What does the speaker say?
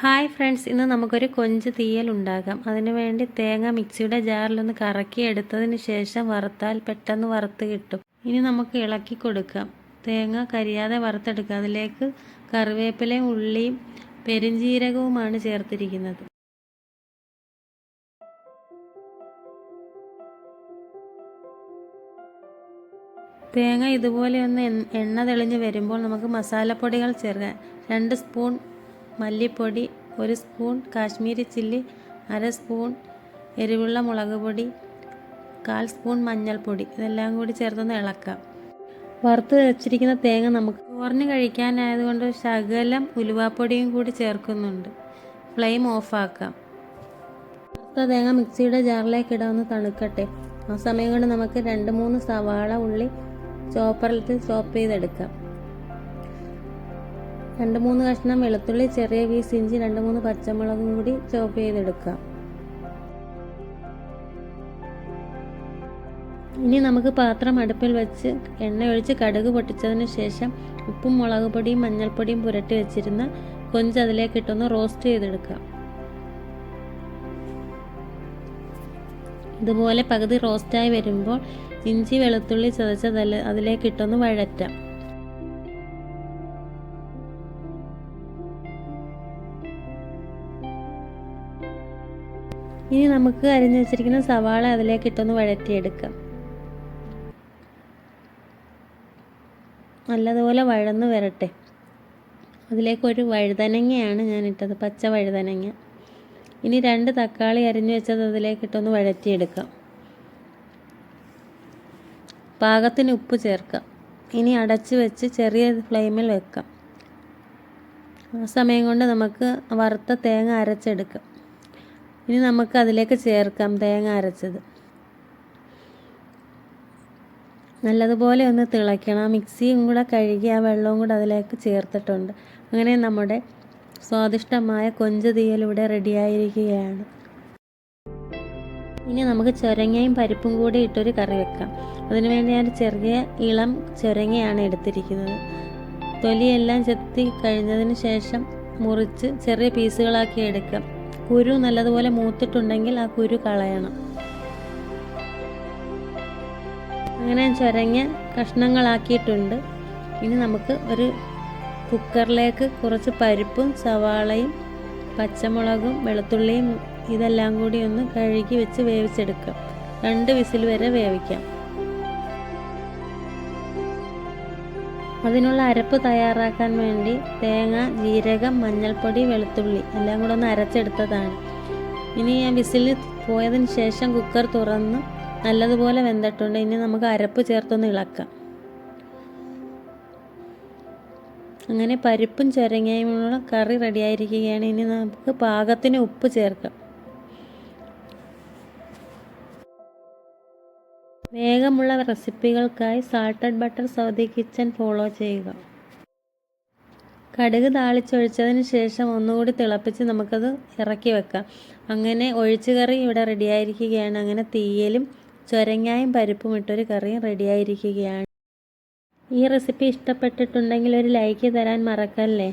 Hi friends ഇന്ന് നമുക്കൊരു കൊഞ്ച് തീയൽ ഉണ്ടാക്കാം അതിനുവേണ്ടി തേങ്ങ മിക്സിയുടെ ജാറിലൊന്ന് കറക്കി എടുത്തതിന് ശേഷം വറുത്താൽ പെട്ടെന്ന് വറുത്ത് കിട്ടും. ഇനി നമുക്ക് ഇളക്കി കൊടുക്കാം. തേങ്ങ കരിയാതെ വറുത്തെടുക്കുക. അതിലേക്ക് കറിവേപ്പിലയും ഉള്ളിയും പെരിഞ്ജീരകവുമാണ് ചേർത്തിരിക്കുന്നത്. തേങ്ങ ഇതുപോലെ ഒന്ന് എണ്ണ തെളിഞ്ഞ് വരുമ്പോൾ നമുക്ക് മസാലപ്പൊടികൾ ചേർക്കാം. രണ്ട് സ്പൂൺ മല്ലിപ്പൊടി ഒരു സ്പൂൺ കാശ്മീരി ചില്ലി അര സ്പൂൺ എരിവുള്ള മുളക് പൊടി കാൽ സ്പൂൺ മഞ്ഞൾപ്പൊടി. ഇതെല്ലാം കൂടി ചേർത്തൊന്ന് ഇളക്കാം. വറുത്ത് വെച്ചിരിക്കുന്ന തേങ്ങ നമുക്ക് ചോറിന് കഴിക്കാനായതുകൊണ്ട് ശകലം ഉലുവാപ്പൊടിയും കൂടി ചേർക്കുന്നുണ്ട്. ഫ്ലെയിം ഓഫാക്കാം. വറുത്ത തേങ്ങ മിക്സിയുടെ ജാറിലേക്ക് ഇടാമെന്ന് തണുക്കട്ടെ. ആ സമയം കൊണ്ട് നമുക്ക് രണ്ട് മൂന്ന് സവാള ഉള്ളി ചോപ്പറിൽ ചോപ്പ് ചെയ്തെടുക്കാം. രണ്ട് മൂന്ന് കഷ്ണം വെളുത്തുള്ളി ചെറിയ പീസ് ഇഞ്ചി രണ്ട് മൂന്ന് പച്ചമുളകും കൂടി ചോപ്പ് ചെയ്തെടുക്കാം ഇനി നമുക്ക് പാത്രം അടുപ്പിൽ വെച്ച് എണ്ണ ഒഴിച്ച് കടുക് പൊട്ടിച്ചതിന് ശേഷം ഉപ്പും മുളക് പൊടിയും മഞ്ഞൾപ്പൊടിയും പുരട്ടി വെച്ചിരുന്ന കൊഞ്ച് അതിലേക്ക് ഇട്ടൊന്ന് റോസ്റ്റ് ചെയ്തെടുക്കാം ഇതുപോലെ പകുതി റോസ്റ്റായി വരുമ്പോൾ ഇഞ്ചി വെളുത്തുള്ളി ചതച്ചതല്ല അതിലേക്ക് ഇട്ടൊന്ന് വഴറ്റാം. ഇനി നമുക്ക് അരിഞ്ഞു വെച്ചിരിക്കുന്ന സവാള അതിലേക്ക് ഇട്ടൊന്ന് വഴറ്റിയെടുക്കാം. നല്ലതുപോലെ വഴന്ന് വരട്ടെ. അതിലേക്ക് ഒരു വഴുതനങ്ങയാണ് ഞാൻ ഇട്ടത് പച്ച വഴുതനങ്ങ. ഇനി രണ്ട് തക്കാളി അരിഞ്ഞു വെച്ചത് അതിലേക്ക് ഇട്ടൊന്ന് വഴറ്റിയെടുക്കാം. പാകത്തിന് ഉപ്പ് ചേർക്കാം. ഇനി അടച്ച് വെച്ച് ചെറിയ ഫ്ലെയിമിൽ വെക്കാം. ആ സമയം കൊണ്ട് നമുക്ക് വറുത്ത തേങ്ങ അരച്ചെടുക്കാം. ഇനി നമുക്ക് അതിലേക്ക് ചേർക്കാം തേങ്ങ അരച്ചത്. നല്ലതുപോലെ ഒന്ന് തിളയ്ക്കണം. ആ മിക്സിയും കൂടെ കഴുകി ആ വെള്ളവും കൂടെ അതിലേക്ക് ചേർത്തിട്ടുണ്ട്. അങ്ങനെ നമ്മുടെ സ്വാദിഷ്ടമായ കൊഞ്ച് തീയൽ ഇവിടെ റെഡിയായിരിക്കുകയാണ് ഇനി നമുക്ക് ചൊരങ്ങയും പരിപ്പും കൂടി ഇട്ടൊരു കറി വെക്കാം. അതിനുവേണ്ടി ഞാൻ ചെറിയ ഇളം ചൊരങ്ങയാണ് എടുത്തിരിക്കുന്നത്. തൊലിയെല്ലാം ചെത്തി കഴിഞ്ഞതിന് ശേഷം മുറിച്ച് ചെറിയ പീസുകളാക്കി എടുക്കാം. കുരു നല്ലതുപോലെ മൂത്തിട്ടുണ്ടെങ്കിൽ ആ കുരു കളയണം. അങ്ങനെ ചൊരങ്ങ കഷ്ണങ്ങളാക്കിയിട്ടുണ്ട്. ഇനി നമുക്ക് ഒരു കുക്കറിലേക്ക് കുറച്ച് പരിപ്പും സവാളയും പച്ചമുളകും വെളുത്തുള്ളിയും ഇതെല്ലാം കൂടി ഒന്ന് കഴുകി വെച്ച് വേവിച്ചെടുക്കാം. രണ്ട് വിസിൽ വരെ വേവിക്കാം. അതിനുള്ള അരപ്പ് തയ്യാറാക്കാൻ വേണ്ടി തേങ്ങ ജീരകം മഞ്ഞൾപ്പൊടി വെളുത്തുള്ളി എല്ലാം കൂടെ ഒന്ന് അരച്ചെടുത്തതാണ്. ഇനി ഞാൻ വിസിൽ പോയതിന് ശേഷം കുക്കർ തുറന്ന് നല്ലതുപോലെ വെന്തിട്ടുണ്ട്. ഇനി നമുക്ക് അരപ്പ് ചേർത്തൊന്ന് ഇളക്കാം. അങ്ങനെ പരിപ്പും ചിരങ്ങയുമുള്ള കറി റെഡിയായിരിക്കുകയാണ് ഇനി നമുക്ക് പാകത്തിന് ഉപ്പ് ചേർക്കാം. വേഗമുള്ള റെസിപ്പികൾക്കായി salted butter Saudi kitchen follow ചെയ്യുക. കടുക് താളിച്ചൊഴിച്ചതിന് ശേഷം ഒന്നുകൂടി തിളപ്പിച്ച് നമുക്കത് ഇറക്കി വെക്കാം. അങ്ങനെ ഒഴിച്ചു കറി ഇവിടെ റെഡിയായിരിക്കുകയാണ് അങ്ങനെ തീയലും ചൊരങ്ങായും പരിപ്പും ഇട്ടൊരു കറിയും റെഡിയായിരിക്കുകയാണ് ഈ റെസിപ്പി ഇഷ്ടപ്പെട്ടിട്ടുണ്ടെങ്കിൽ ഒരു ലൈക്ക് തരാൻ മറക്കല്ലേ?